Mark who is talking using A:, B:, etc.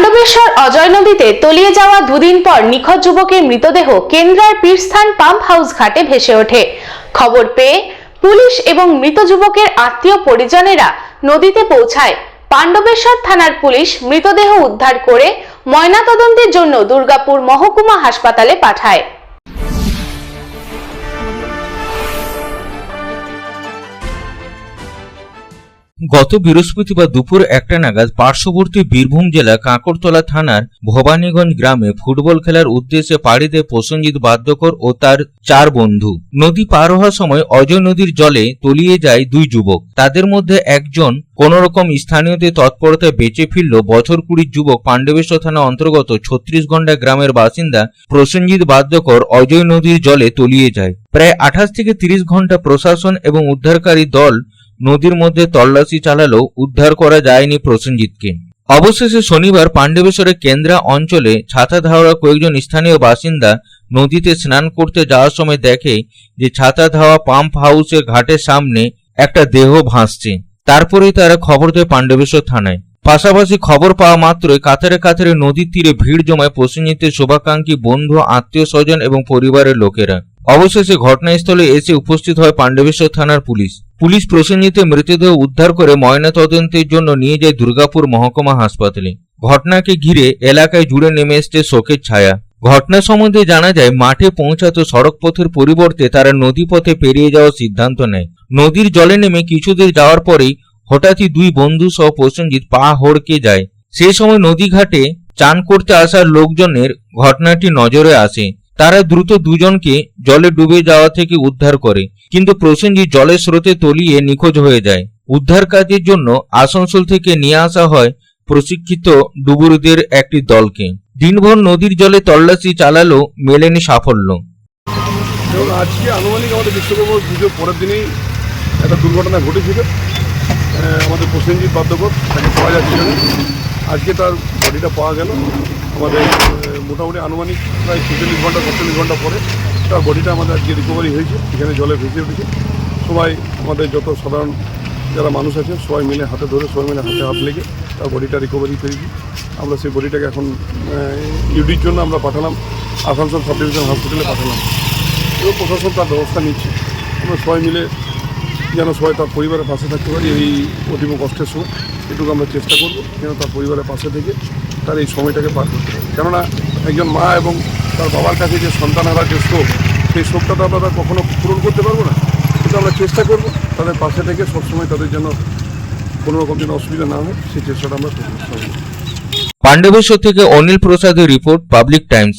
A: পাণ্ডবেশ্বর অজয় নদীতে তলিয়ে যাওয়া দুদিন পর নিখোঁজ যুবকের মৃতদেহ কেন্দ্রার পীরস্থান পাম্প হাউস ঘাটে ভেসে ওঠে। খবর পেয়ে পুলিশ এবং মৃত যুবকের আত্মীয় পরিজনেরা নদীতে পৌঁছায়। পাণ্ডবেশ্বর থানার পুলিশ মৃতদেহ উদ্ধার করে ময়নাতদন্তের জন্য দুর্গাপুর মহকুমা হাসপাতালে পাঠায়।
B: গত বৃহস্পতিবার দুপুর একটা নাগাদ পার্শ্ববর্তী বীরভূম জেলা কাঁকড়তলা থানার ভবানীগঞ্জ গ্রামে ফুটবল খেলার উদ্দেশ্যে পাড়ি দেয় বাদ্যকর ও তার চার বন্ধু। নদী পার হওয়ার সময় অজয় নদীর জলে তলিয়ে যায় দুই যুবক। তাদের মধ্যে একজন কোন রকম স্থানীয়দের তৎপরতায় বেঁচে ফিরল বছর কুড়ির যুবক পাণ্ডবেশ্বর থানা অন্তর্গত ছত্রিশ ঘণ্টা গ্রামের বাসিন্দা প্রসেনজিৎ বাদ্যকর অজয় নদীর জলে তলিয়ে যায়। প্রায় আঠাশ থেকে তিরিশ ঘণ্টা প্রশাসন এবং উদ্ধারকারী দল নদীর মধ্যে তল্লাশি চালালেও উদ্ধার করা যায়নি প্রসেনজিৎকে। অবশেষে শনিবার পাণ্ডবেশ্বরের কেন্দ্রা অঞ্চলে ছাতা ধাওয়া কয়েকজন স্থানীয় বাসিন্দা নদীতে স্নান করতে যাওয়ার সময় দেখে যে ছাতা ধাওয়া পাম্প হাউসের ঘাটের সামনে একটা দেহ ভাসছে। তারপরেই তারা খবর দেয় পাণ্ডবেশ্বর থানায়। পাশাপাশি খবর পাওয়া মাত্রই কাতারে কাতারে নদীর তীরে ভিড় জমায় প্রসেনজিতের শুভাকাঙ্ক্ষী বন্ধু আত্মীয় স্বজন এবং পরিবারের লোকেরা। অবশেষে ঘটনাস্থলে এসে উপস্থিত হয় পাণ্ডবেশ্বর থানার পুলিশ। পুলিশ প্রসেনজিতের মৃতদেহ উদ্ধার করে ময়নাতদন্তের জন্য নিয়ে যায় দুর্গাপুর মহকুমা হাসপাতালে। ঘটনাকে ঘিরে এলাকায় জুড়ে নেমে এসছে শোকের ছায়া। ঘটনা সম্বন্ধে জানা যায়, মাঠে পৌঁছাতে সড়ক পথের পরিবর্তে তারা নদী পথে পেরিয়ে যাওয়ার সিদ্ধান্ত নেয়। নদীর জলে নেমে কিছুদূর যাওয়ার পরেই হঠাৎই দুই বন্ধু সহ প্রসেনজিৎ পা হড়কে যায়। সেই সময় নদী ঘাটে চান করতে আসার লোকজনের ঘটনাটি নজরে আসে। তারা দ্রুত দুজনকে জলে ডুবে যাওয়া থেকে উদ্ধার করে। কিন্তু প্রসেনজিৎ জলের স্রোতে তলিয়ে নিখোঁজ হয়ে যায়। উদ্ধার কাজের জন্য আসানসোল থেকে নিয়ে আসা হয় প্রশিক্ষিত ডুবুরুদের একটি দলকে। দিনভর নদীর জলে তল্লাশি চালালো মেলেনি সাফল্য।
C: আজকে আনুমানিক আমাদের বিশ্বকর্মা পুজোর পরের দিনেই একটা দুর্ঘটনা ঘটেছিল। আমাদের প্রসেনজিৎ বাদ্যকর তাকে পাওয়া যাচ্ছিল আজকে তার বডিটা পাওয়া গেল। আমাদের মোটামুটি আনুমানিক প্রায় ছেচল্লিশ ঘণ্টা, সাতচল্লিশ ঘণ্টা পরে তার বডিটা আমাদের আজকে রিকভারি হয়েছে। এখানে জলে ভেসে উঠেছে। সবাই আমাদের যত সাধারণ যারা মানুষ আছে সবাই মিলে হাতে ধরে, সবাই মিলে হাতে হাত লেগে তার বডিটা রিকভারি করেছি। আমরা সেই বডিটাকে এখন ইউডির জন্য আমরা পাঠালাম, আসানসোল সাব ডিভিশন হসপিটালে পাঠালাম। এবং প্রশাসন তার ব্যবস্থা নিচ্ছে। আমরা সবাই মিলে যেন সবাই তার পরিবারের পাশে থাকতে পারি, এই অতীব কষ্টের সময় এটুকু আমরা চেষ্টা করব যেন তার পরিবারের পাশে থেকে তার এই সময়টাকে পার করতে পারি। কেননা একজন মা এবং তার বাবার কাছে যে সন্তান হারার যে শোক, সেই শোকটা তো আমরা কখনো পূরণ করতে পারব না। কিন্তু আমরা চেষ্টা করব তাদের পাশে থেকে সবসময় তাদের যেন কোনো রকম যেন অসুবিধা না হয়, সেই চেষ্টাটা আমরা করব।
B: পাণ্ডবেশ্বর থেকে অনিল প্রসাদের রিপোর্ট, পাবলিক টাইমস।